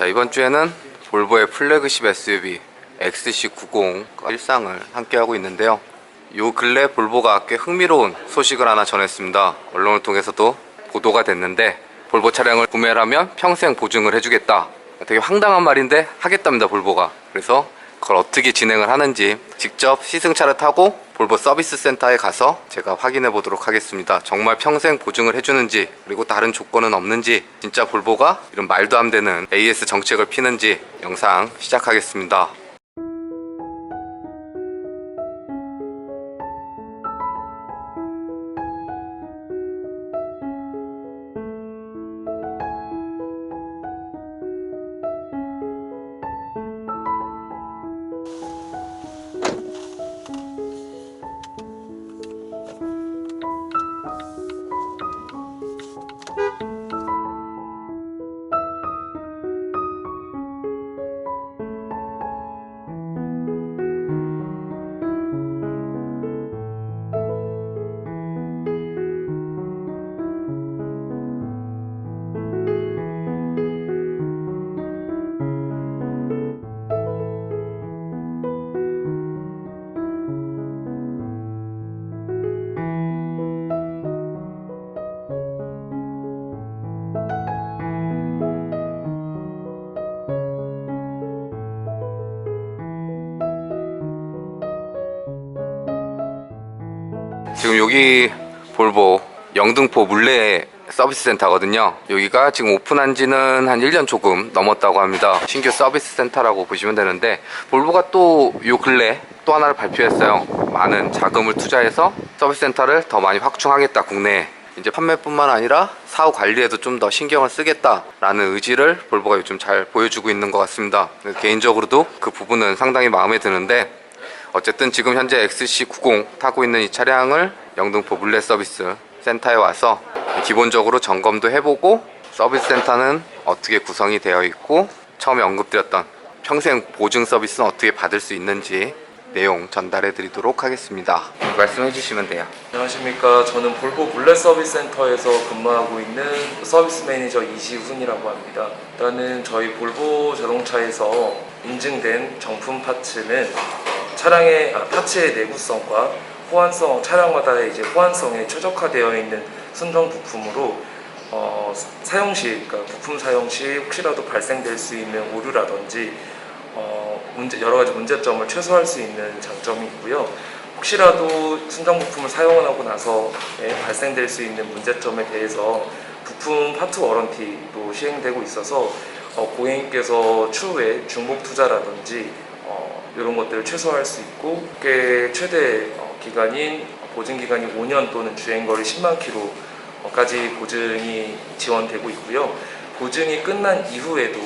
자 이번 주에는 볼보의 플래그십 SUV XC90 일상을 함께 하고 있는데요. 요 근래 볼보가 꽤 흥미로운 소식을 하나 전했습니다. 언론을 통해서도 보도가 됐는데 볼보 차량을 구매를 하면 평생 보증을 해주겠다. 되게 황당한 말인데 하겠답니다 볼보가. 그래서 그걸 어떻게 진행을 하는지 직접 시승차를 타고 볼보 서비스 센터에 가서 제가 확인해 보도록 하겠습니다. 정말 평생 보증을 해주는지 그리고 다른 조건은 없는지 진짜 볼보가 이런 말도 안 되는 AS 정책을 피는지 영상 시작하겠습니다. 여기 볼보 영등포 물레 서비스 센터거든요. 여기가 지금 오픈한 지는 한 1년 조금 넘었다고 합니다. 신규 서비스 센터라고 보시면 되는데 볼보가 또 요 근래 또 하나를 발표했어요. 많은 자금을 투자해서 서비스 센터를 더 많이 확충하겠다 국내에. 이제 판매뿐만 아니라 사후 관리에도 좀 더 신경을 쓰겠다라는 의지를 볼보가 요즘 잘 보여주고 있는 것 같습니다. 개인적으로도 그 부분은 상당히 마음에 드는데 어쨌든 지금 현재 XC90 타고 있는 이 차량을 영등포 물레 서비스 센터에 와서 기본적으로 점검도 해보고 서비스 센터는 어떻게 구성이 되어 있고 처음에 언급드렸던 평생 보증 서비스는 어떻게 받을 수 있는지 내용 전달해 드리도록 하겠습니다. 말씀해 주시면 돼요. 안녕하십니까. 저는 볼보 물레 서비스 센터에서 근무하고 있는 서비스 매니저 이시훈이라고 합니다. 일단은 저희 볼보 자동차에서 인증된 정품 파츠는 차량의 아, 파츠의 내구성과 호환성 차량마다의 이제 호환성에 최적화되어 있는 순정 부품으로 어, 사용 시 그러니까 부품 사용 시 혹시라도 발생될 수 있는 오류라든지 어, 문제, 여러 가지 문제점을 최소화할 수 있는 장점이 있고요. 혹시라도 순정 부품을 사용하고 나서 예, 발생될 수 있는 문제점에 대해서 부품 파트 워런티도 시행되고 있어서 어, 고객님께서 추후에 중복 투자라든지 어, 이런 것들을 최소화할 수 있고 꽤 최대 어, 기간인 보증 기간이 5년 또는 주행 거리 10만 킬로까지 보증이 지원되고 있고요. 보증이 끝난 이후에도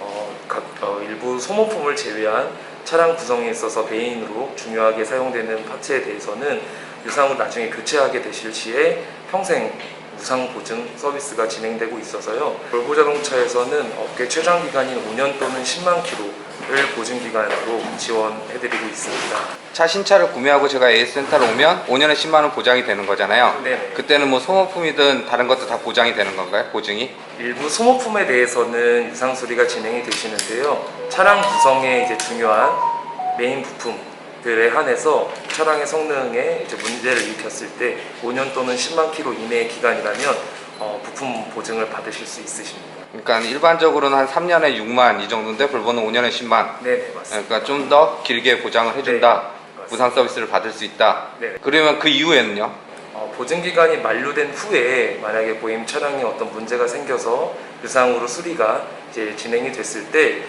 어, 각 어, 일부 소모품을 제외한 차량 구성에 있어서 메인으로 중요하게 사용되는 파츠에 대해서는 유상을 나중에 교체하게 되실 시에 평생 무상 보증 서비스가 진행되고 있어서요. 볼보 자동차에서는 업계 최장 기간인 5년 또는 10만 킬로 를 보증 기간으로 지원해드리고 있습니다. 차 신차를 구매하고 제가 AS 센터로 오면 5년에 10만 원 보장이 되는 거잖아요. 네네. 그때는 뭐 소모품이든 다른 것도 다 보장이 되는 건가요? 보증이? 일부 소모품에 대해서는 유상 수리가 진행이 되시는데요. 차량 구성에 이제 중요한 메인 부품들에 한해서 차량의 성능에 이제 문제를 일으켰을 때 5년 또는 10만 킬로 이내의 기간이라면 어, 부품 보증을 받으실 수 있으십니다. 그러니까 일반적으로는 한 3년에 6만 이 정도인데 볼보는 5년에 10만. 네네 맞습니다. 그러니까 좀 더 길게 보장을 해준다. 네, 무상 서비스를 받을 수 있다. 네. 그러면 그 이후에는요? 어, 보증 기간이 만료된 후에 만약에 고임 차량에 어떤 문제가 생겨서 유상으로 수리가 이제 진행이 됐을 때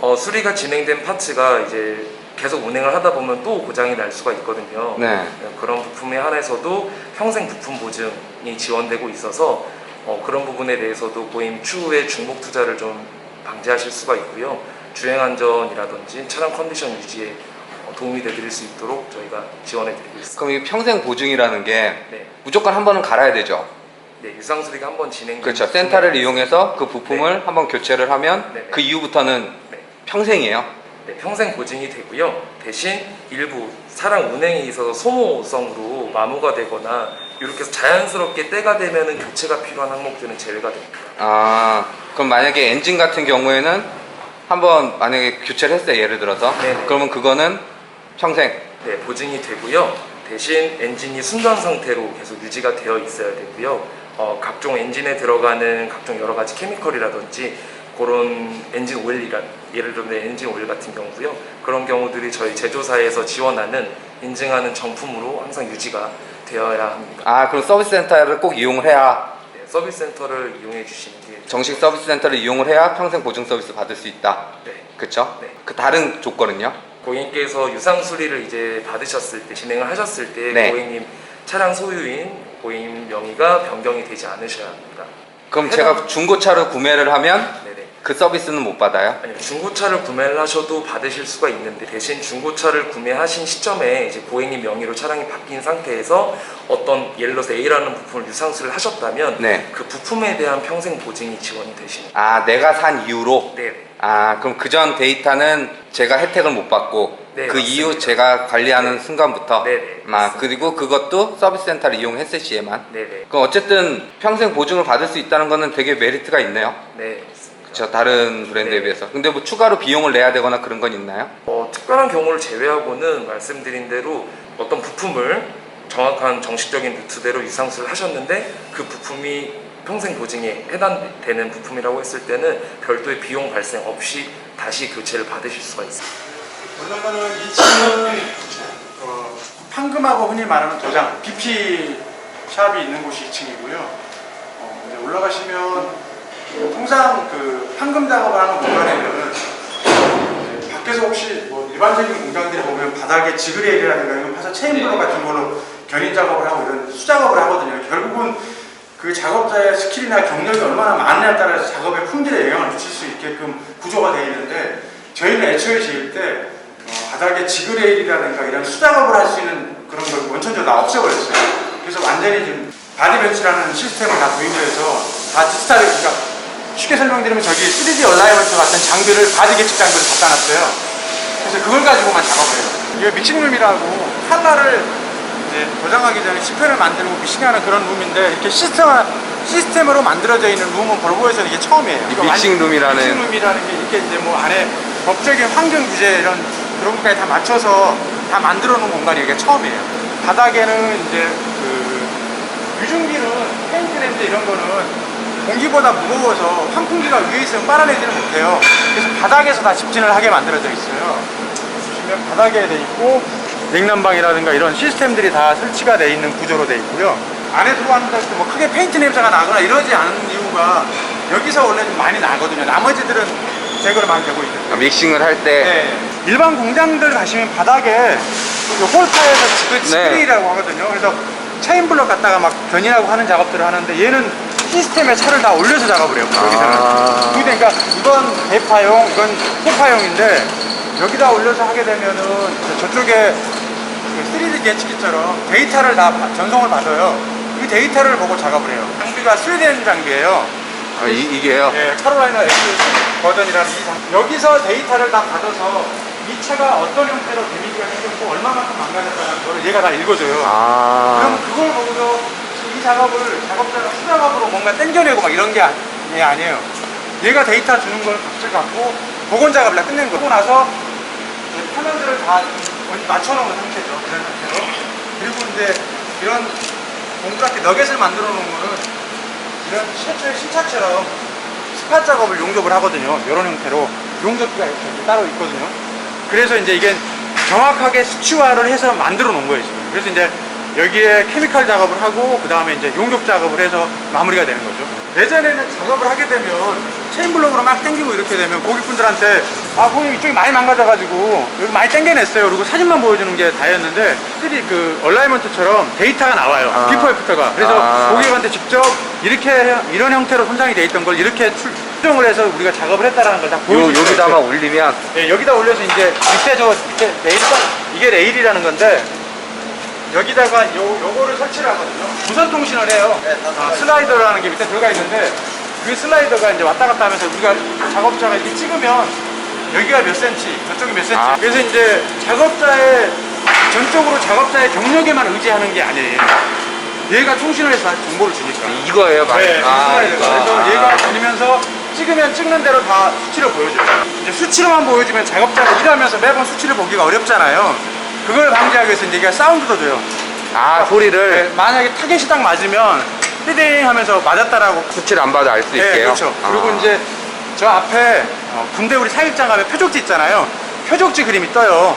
어, 수리가 진행된 파츠가 이제 계속 운행을 하다 보면 또 고장이 날 수가 있거든요. 네. 그런 부품에 한해서도 평생 부품 보증이 지원되고 있어서 어, 그런 부분에 대해서도 고임 추후에 중복 투자를 좀 방지하실 수가 있고요. 주행 안전이라든지 차량 컨디션 유지에 어, 도움이 되드릴 수 있도록 저희가 지원해 드리고 있습니다. 그럼 이 평생 보증이라는 게 네. 무조건 한 번은 갈아야 되죠. 네, 유상 수리가 한번 진행. 그렇죠. 센터를 이용해서 그 부품을 한번 교체를 하면 네. 그 이후부터는 네. 평생이에요. 네, 평생 보증이 되고요. 대신 일부 차량 운행에 있어서 소모성으로 마모가 되거나 이렇게 해서 자연스럽게 때가 되면은 교체가 필요한 항목들은 제외가 됩니다. 아 그럼 만약에 엔진 같은 경우에는 한번 만약에 교체를 했어요 예를 들어서 네네. 그러면 그거는 평생 네, 보증이 되고요. 대신 엔진이 순전 상태로 계속 유지가 되어 있어야 되고요. 어, 각종 엔진에 들어가는 각종 여러 가지 케미컬이라든지 그런 엔진 오일이라 예를 들면 엔진 오일 같은 경우고요. 그런 경우들이 저희 제조사에서 지원하는 인증하는 정품으로 항상 유지가 되어야 합니다. 아 그럼 서비스 센터를 꼭 이용을 해야 네, 서비스 센터를 이용해 주시는 게 정식 서비스 센터를 이용을 해야 평생 보증 서비스 받을 수 있다 네. 그쵸? 네. 그 다른 조건은요? 고객님께서 유상 수리를 이제 받으셨을 때 진행을 하셨을 때 네. 고객님 차량 소유인 고객님 명의가 변경이 되지 않으셔야 합니다. 그럼 해당- 제가 중고차를 구매를 하면 네네. 그 서비스는 못 받아요? 아니 중고차를 구매를 하셔도 받으실 수가 있는데 대신 중고차를 구매하신 시점에 이제 고객님 명의로 차량이 바뀐 상태에서 어떤 예를 들어서 A라는 부품을 유상수를 하셨다면 네. 그 부품에 대한 평생 보증이 지원이 되십니다. 아 내가 산 이후로 네네. 아 그럼 그전 데이터는 제가 혜택을 못 받고 네, 그 맞습니다. 이후 제가 관리하는 네. 순간부터 네, 네, 아 맞습니다. 그리고 그것도 서비스 센터를 이용했을 시에만 네 네. 그럼 어쨌든 평생 보증을 받을 수 있다는 거는 되게 메리트가 있네요 네. 그쵸 다른 브랜드에 네. 비해서 근데 뭐 추가로 비용을 내야 되거나 그런 건 있나요? 어, 특별한 경우를 제외하고는 말씀드린 대로 어떤 부품을 정확한 정식적인 루트대로 유상수를 하셨는데 그 부품이 평생 보증에 해당되는 부품이라고 했을 때는 별도의 비용 발생 없이 다시 교체를 받으실 수가 있습니다. 그러면은 2층은 어, 판금하고 흔히 말하는 도장, BP 샵이 있는 곳이 2층이고요. 어, 이제 올라가시면 통상 그 판금 작업을 하는 공간에는 밖에서 혹시 뭐 일반적인 공장들이 보면 바닥에 지그레일이라든가 이런 파서 체인블럭 같은 걸로 견인 작업을 하고 이런 수작업을 하거든요. 결국은 그 작업자의 스킬이나 경력이 얼마나 많느냐에 따라서 작업의 품질에 영향을 미칠 수 있게끔 구조가 되어 있는데 저희는 애초에 지을 때 어, 바닥에 지그레일이라든가 이런 수작업을 할 수 있는 그런 걸 원천적으로 다 없애버렸어요. 그래서 완전히 지금 바디벤치라는 시스템을 다 도입해서 다 디지털, 그러니까 쉽게 설명드리면 저기 3D 얼라이먼트 같은 장비를 바디 계측 장비를 갖다 놨어요. 그래서 그걸 가지고만 작업을 해요. 이게 믹싱 룸이라고 칼라를 이제 도장하기 전에 시편을 만들고 미싱하는 그런 룸인데 이렇게 시스템, 시스템으로 만들어져 있는 룸은 볼보에서 이게 처음이에요. 이 이거 믹싱 룸이라는- 믹싱 룸이라는 게 이렇게 이제 뭐 안에 법적인 환경 규제 이런 그런 것까지 다 맞춰서 다 만들어 놓은 공간이 이게 처음이에요. 바닥에는 이제 그 유증기는 페인트 냄새 이런 거는 공기보다 무거워서 환풍기가 위에 있으면 빨아내지는 못해요. 그래서 바닥에서 다 집진을 하게 만들어져 있어요. 보시면 바닥에 돼 있고 냉난방이라든가 이런 시스템들이 다 설치가 돼 있는 구조로 돼 있고요. 안에 들어왔는데 뭐 크게 페인트 냄새가 나거나 이러지 않은 이유가 여기서 원래 좀 많이 나거든요. 나머지들은 제거를 많이 되고 있는데. 아, 믹싱을 할 때 네. 일반 공장들 가시면 바닥에 그 홀파에서 그 스크린이라고 하거든요. 그래서 체인블럭 갖다가 막 견인하고 하는 작업들을 하는데 얘는 시스템에 차를 다 올려서 작업을 해요. 여기서는. 아. 그러니까 이건 대파용, 이건 소파용인데 여기다 올려서 하게 되면은 저쪽에 그 3D 예측기처럼 데이터를 다 바- 전송을 받아요. 이 데이터를 보고 작업을 해요. 장비가 스웨덴 장비예요. 아, 이, 이게요? 예, 카롤라이나 X 버전이라는 이 장- 여기서 데이터를 다 받아서 이 차가 어떤 형태로 데미지가 생겼고 얼마만큼 망가졌다는 걸 얘가 다 읽어줘요. 아 그럼 그걸 보고서 이 작업을 작업자가 수작업으로 뭔가 땡겨내고 막 이런 게 아니, 예, 아니에요. 얘가 데이터 주는 걸 값을 갖고 복원 작업을 다 끝낸 거고 나서 화면들을 다 맞춰놓은 상태죠. 이런 상태로. 그리고 이제 이런 동그랗게 너겟을 만들어 놓은 거는 이런 최초의 신차처럼 스팟 작업을 용접을 하거든요. 이런 형태로 용접기가 이렇게 따로 있거든요. 그래서 이제 이게 정확하게 수치화를 해서 만들어 놓은 거예요. 지금. 그래서 이제 여기에 케미칼 작업을 하고 그 다음에 이제 용접 작업을 해서 마무리가 되는 거죠. 예전에는 작업을 하게 되면 체인블록으로 막 당기고 이렇게 되면 고객분들한테 아 고객님 이쪽이 많이 망가져가지고 여기 많이 당겨냈어요. 그리고 사진만 보여주는 게 다였는데 확실히 그 얼라이먼트처럼 데이터가 나와요. 아. 비포 애프터가. 그래서 아. 고객한테 직접 이렇게 이런 형태로 손상이 돼 있던 걸 이렇게 출정을 해서 우리가 작업을 했다라는 걸다 요, 보여줄 수 여기다가 있어요. 올리면 예, 여기다 올려서 이제 밑에 저 밑에 레일 이게 레일이라는 건데 여기다가 요 요거를 설치를 하거든요. 무선 통신을 해요. 아, 슬라이더라는 게 밑에 들어가 있는데 그 슬라이더가 이제 왔다 갔다 하면서 우리가 작업자가 이렇게 찍으면 여기가 몇 센치, 저쪽이 몇 센치. 아. 그래서 이제 작업자의 전적으로 작업자의 경력에만 의지하는 게 아니에요. 얘가 통신을 해서 정보를 주니까. 이거예요, 말. 네, 아, 그래서 이거. 얘가 아. 다니면서 찍으면 찍는 대로 다 수치를 보여줘요. 이제 수치로만 보여주면 작업자가 일하면서 매번 수치를 보기가 어렵잖아요. 그걸 방지하기 위해서 이제 얘가 사운드도 줘요. 아, 소리를 네, 만약에 타겟이 딱 맞으면 띠딩 하면서 맞았다라고 수치를 안 봐도 알수 네, 있게요. 그렇죠. 아. 그리고 이제 저 앞에 어, 군대 우리 사격장 가면 표적지 있잖아요. 표적지 그림이 떠요.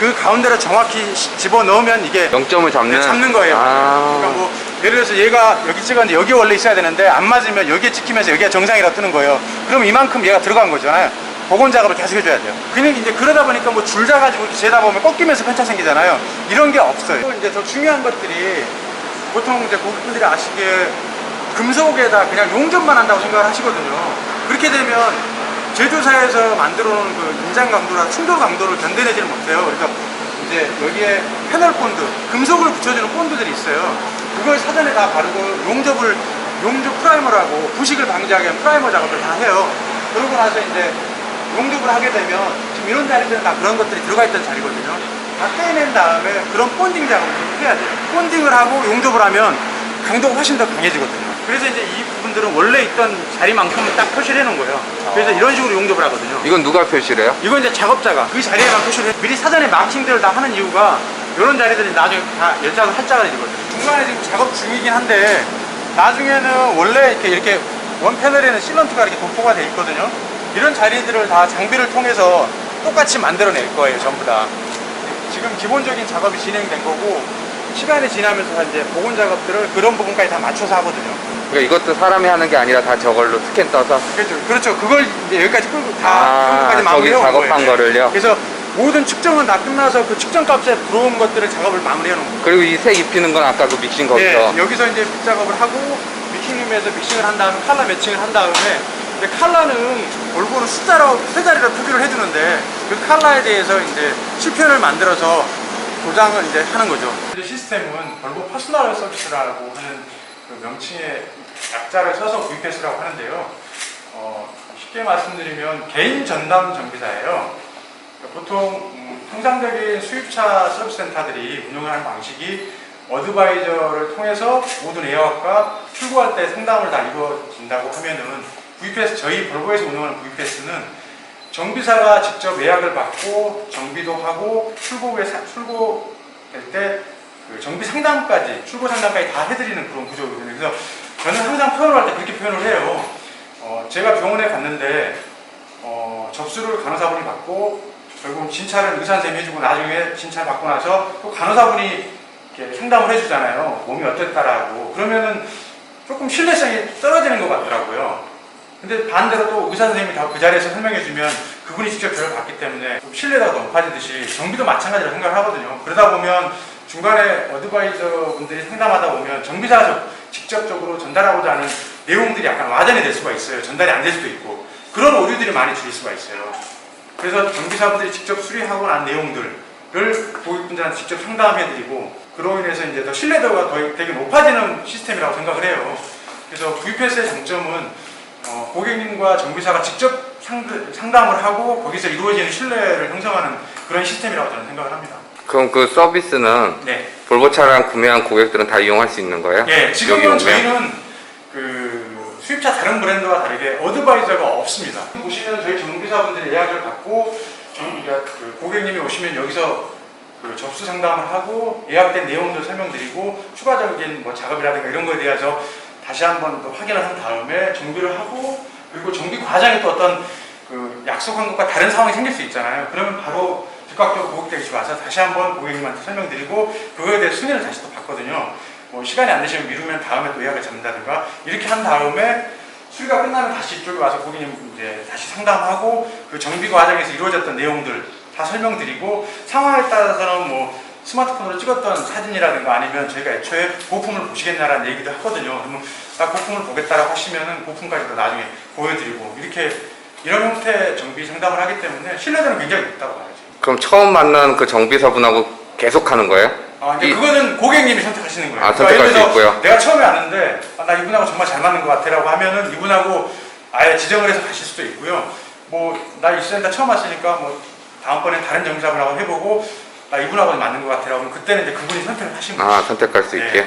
그 가운데로 정확히 시- 집어 넣으면 이게 0점을 잡는. 네, 잡는 거예요. 아. 그러니까 뭐 예를 들어서 얘가 여기 찍었는데 여기 원래 있어야 되는데 안 맞으면 여기에 찍히면서 여기가 정상이라 뜨는 거예요. 그럼 이만큼 얘가 들어간 거잖아요. 복원 작업을 계속 해줘야 돼요. 그냥 이제 그러다 보니까 뭐 줄 자 가지고 이렇게 재다 보면 꺾이면서 편차 생기잖아요. 이런 게 없어요. 또 이제 더 중요한 것들이 보통 이제 고객분들이 아시기에 금속에다 그냥 용접만 한다고 생각을 하시거든요. 그렇게 되면 제조사에서 만들어 놓은 그 인장 강도나 충돌 강도를 견뎌내지를 못해요. 그래서 이제 여기에 패널 본드, 금속을 붙여주는 본드들이 있어요. 그걸 사전에 다 바르고 용접을 용접 프라이머라고 부식을 방지하기 위한 프라이머 작업을 다 해요. 그러고 나서 이제 용접을 하게 되면 지금 이런 자리들은 다 그런 것들이 들어가 있던 자리거든요. 다 떼낸 다음에 그런 본딩 작업을 좀 해야 돼요. 본딩을 하고 용접을 하면 강도가 훨씬 더 강해지거든요. 그래서 이제 이 부분들은 원래 있던 자리만큼은 딱 표시를 해놓은 거예요. 그래서 이런 식으로 용접을 하거든요. 이건 누가 표시를 해요? 이건 이제 작업자가 그 자리에만 표시를 해. 미리 사전에 마킹들을 다 하는 이유가 이런 자리들이 나중에 다 연장을 활자가 되거든요. 중간에 지금 작업 중이긴 한데 나중에는 원래 이렇게 이렇게 원 패널에는 실런트가 이렇게 도포가 돼 있거든요. 이런 자리들을 다 장비를 통해서 똑같이 만들어낼 거예요, 전부 다. 지금 기본적인 작업이 진행된 거고 시간이 지나면서 이제 복원 작업들을 그런 부분까지 다 맞춰서 하거든요. 그러니까 이것도 사람이 하는 게 아니라 다 저걸로 스캔 떠서. 그렇죠. 그렇죠. 그걸 이제 여기까지 끌고 다 아, 저기 마무리해 온 작업한 거예요. 거를요? 그래서 모든 측정은 다 끝나서 그 측정 값에 들어온 것들을 작업을 마무리해 놓은 거예요. 그리고 이 색 입히는 건 아까 그 믹싱 거기서. 네, 여기서 이제 빗 작업을 하고 미킹룸에서 믹싱을 한 다음에 칼라 매칭을 한 다음에 근데 칼라는 골고루 숫자로 세 자리로 표기를 해주는데 그 칼라에 대해서 이제 실표를 만들어서 도장을 이제 하는 거죠. 시스템은 볼보 퍼스널 서비스라고 하는 그 명칭의 약자를 써서 VPS라고 하는데요. 어, 쉽게 말씀드리면 개인 전담. 그러니까 보통 음, 통상적인 수입차 서비스 센터들이 운영하는 방식이 어드바이저를 통해서 모든 예약과 출고할 때 상담을 다 이루어진다고 하면은 VPS 저희 볼보에서 운영하는 VPS는 정비사가 직접 예약을 받고 정비도 하고 출고 후에 사- 출고 될 때 그 정비 상담까지 출고 상담까지 다 해드리는 그런 구조거든요. 그래서 저는 항상 표현을 할 때 그렇게 표현을 해요. 어, 제가 병원에 갔는데 어, 접수를 간호사분이 받고 결국 진찰은 의사 선생님이 해주고 나중에 진찰 받고 나서 또 간호사분이 이렇게 상담을 해주잖아요. 몸이 어땠다라고. 그러면은 조금 신뢰성이 떨어지는 것 같더라고요. 근데 반대로 또 의사 선생님이 다 그 자리에서 설명해 주면 그분이 직접 저를 봤기 때문에 좀 신뢰도가 높아지듯이 정비도 마찬가지로 생각을 하거든요. 그러다 보면 중간에 어드바이저 분들이 상담하다 보면 정비사가 저- 직접적으로 전달하고자 하는 내용들이 약간 와전이 될 수가 있어요. 전달이 안 될 수도 있고 그런 오류들이 많이 줄일 수가 있어요. 그래서 정비사분들이 직접 수리하고 난 내용들을 고객분들한테 직접 상담해드리고 그로 인해서 이제 더 신뢰도가 더 되게 높아지는 시스템이라고 생각을 해요. 그래서 VPS의 장점은 어, 고객님과 정비사가 직접 상담을 하고 거기서 이루어지는 신뢰를 형성하는 그런 시스템이라고 저는 생각을 합니다. 그럼 그 서비스는 네. 볼보 차량 구매한 고객들은 다 이용할 수 있는 거예요? 예, 여기 지금은? 저희는 그 수입차 다른 브랜드와 다르게 어드바이저가 없습니다. 보시면 저희 정비사분들이 예약을 받고 정, 그러니까 그 고객님이 오시면 여기서 그 접수 상담을 하고 예약된 내용들 설명드리고 추가적인 뭐 작업이라든가 이런 거에 대해서 다시 한번 또 확인을 한 다음에 정비를 하고 그리고 정비 과정에 또 어떤 그 약속한 것과 다른 상황이 생길 수 있잖아요. 그러면 바로 즉각적으로 고객들이 와서 다시 한번 고객님한테 설명드리고 그거에 대해 순위를 다시 또 받거든요. 뭐 시간이 안 되시면 미루면 다음에 또 예약을 잡는다든가 이렇게 한 다음에 수리가 끝나면 다시 이쪽에 와서 고객님 이제 다시 상담하고 그 정비 과정에서 이루어졌던 내용들 다 설명드리고 상황에 따라서는 뭐 스마트폰으로 찍었던 사진이라든가 아니면 저희가 애초에 고품을 보시겠냐라는 얘기도 하거든요. 그러면 딱 고품을 보겠다라고 하시면은 고품까지도 나중에 보여드리고 이렇게 이런 형태의 정비 상담을 하기 때문에 신뢰도는 굉장히 높다고 봐야죠. 그럼 처음 만난 그 정비사분하고 계속 하는 거예요? 아, 이제 이- 그거는 고객님이 선택하시는 거예요. 아, 그러니까 선택할 예를 수 들어서 있고요. 내가 처음에 왔는데 아, 나 이분하고 정말 잘 맞는 것 같아라고 하면은 이분하고 아예 지정을 해서 가실 수도 있고요. 뭐 나 이스랜다 처음 왔으니까 뭐 다음번엔 다른 정비사분하고 해보고 나 이분하고 맞는 것 같아라고 하면 그때는 이제 그분이 선택을 하신 거예요. 아, 선택할 수 네. 있게.